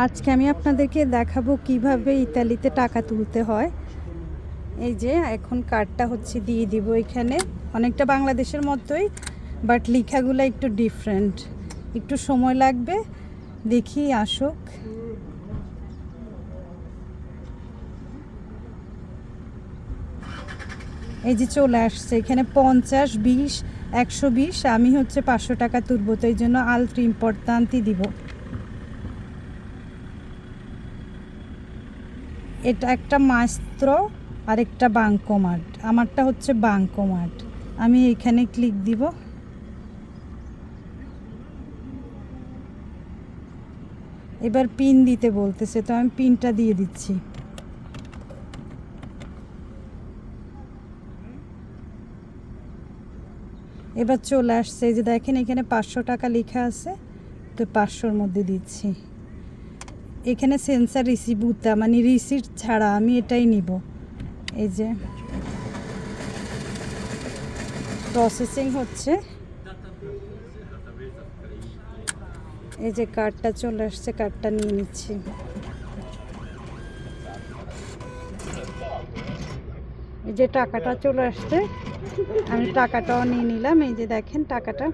আজকে আমি আপনাদেরকে দেখাবো কীভাবে ইতালিতে টাকা তুলতে হয়। এই যে, এখন কার্ডটা হচ্ছে দিয়ে দিব এখানে। অনেকটা বাংলাদেশের মতোই বাট লেখাগুলো একটু ডিফারেন্ট একটু সময় লাগবে, দেখি, আসুক। এই যে চলে আসছে, এখানে পঞ্চাশ, বিশ, একশো বিশ, আমি হচ্ছে পাঁচশো টাকা তুলবো, তো এই জন্য আলট্রি ইম্পর্তান্তি দিব। এটা একটা মাস্ত্র আর একটা বাঙ্কোমাট আমারটা হচ্ছে বাঙ্কোমাট আমি এখানে ক্লিক দিব। এবার পিন দিতে বলতেছে, তো আমি পিনটা দিয়ে দিচ্ছি। এবার চলে আসছে যে দেখেন এখানে পাঁচশো টাকা লেখা আছে, তো পাঁচশোর মধ্যে দিচ্ছি। এখানে সেন্সার রিসিভ রিসিভুতা মানে রিসিট ছাড়া আমি এটাই নিব। এই যে প্রসেসিং হচ্ছে। এই যে কার্ডটা চলে আসছে কার্ডটা নিয়ে নিচ্ছি। এই যে টাকাটা চলে আসছে, আমি টাকাটাও নিয়ে নিলাম। এই যে দেখেন টাকাটা।